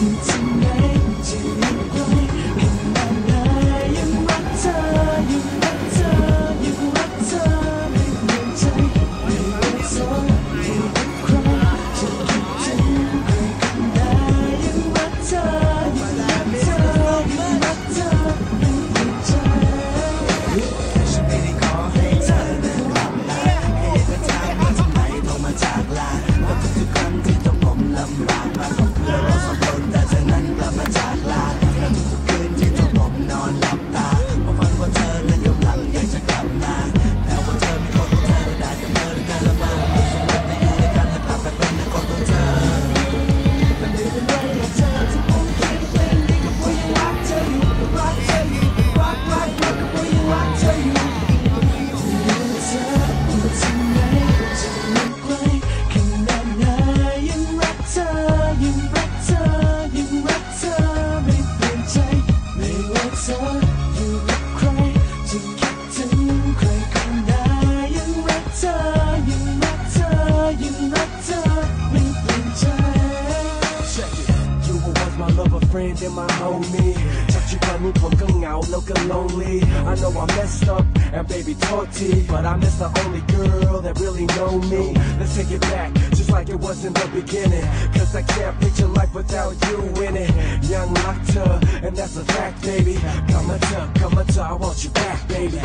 Tonight. ได้มา hold me จากชีวิตนี้ผมก็เหงาแล้วก็ lonely I know I messed up and baby โทษที but I miss the only girl that really know me let's take it back just like it was in the beginning cause I can't picture life without you in it ยังรักเธอ and that's a fact baby กลับมาเถอะกลับมาเถอะ I want you back baby